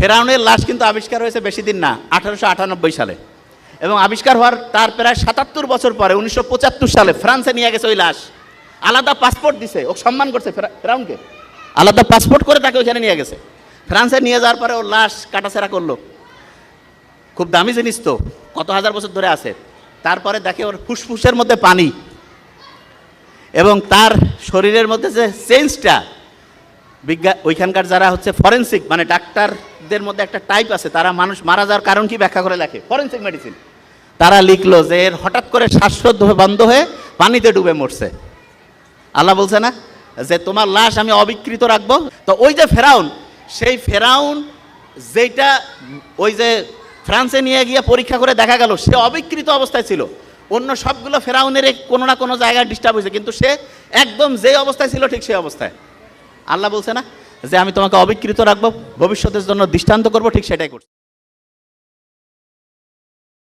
ফেরাউনের লাশ কিন্তু আবিষ্কার হয়েছে বেশি দিন না, আঠারোশো আটানব্বই সালে। এবং আবিষ্কার হওয়ার তার প্রায় সাতাত্তর বছর পরে, উনিশশো পঁচাত্তর সালে ফ্রান্সে নিয়ে গেছে ওই লাশ। আলাদা পাসপোর্ট দিছে, ও সম্মান করছে ফেরাউনকে। আলাদা পাসপোর্ট করে তাকে ওইখানে নিয়ে গেছে। ফ্রান্সে নিয়ে যাওয়ার পরে ওর লাশ কাটাছেরা করল। খুব দামি জিনিস তো, কত হাজার বছর ধরে আছে। তারপরে দেখে ওর ফুসফুসের মধ্যে পানি। এবং তার শরীরের মধ্যে যে চেঞ্জটা বিজ্ঞান ওইখানকার যারা হচ্ছে ফরেন্সিক মানে ডাক্তারদের মধ্যে একটা টাইপ আছে, তারা মানুষ মারা যাওয়ার কারণ কি ব্যাখ্যা করে লেখে? ফরেন্সিক মেডিসিন তারা লিখলো যে এর হঠাৎ করে শ্বাসরোধ বন্ধ হয়ে পানিতে ডুবে মরছে। আল্লাহ বলছে না? যে তোমার লাশ আমি অবিকৃত রাখব। তো ওই যে ফেরাউন, সেই ফেরাউন যেটা ওই যে ফ্রান্সে নিয়ে গিয়ে পরীক্ষা করে দেখা গেল, সে অবিকৃত অবস্থায় ছিল। অন্য সবগুলো ফেরাউনের কোনো না কোনো জায়গায় ডিস্টার্ব হয়েছে, কিন্তু সে একদম যে অবস্থায় ছিল ঠিক সেই অবস্থায়। আল্লাহ বলছে না যে আমি তোমাকে অবিকৃত রাখব, ভবিষ্যতের জন্য দৃষ্টান্ত করব, ঠিক সেটাই করছে।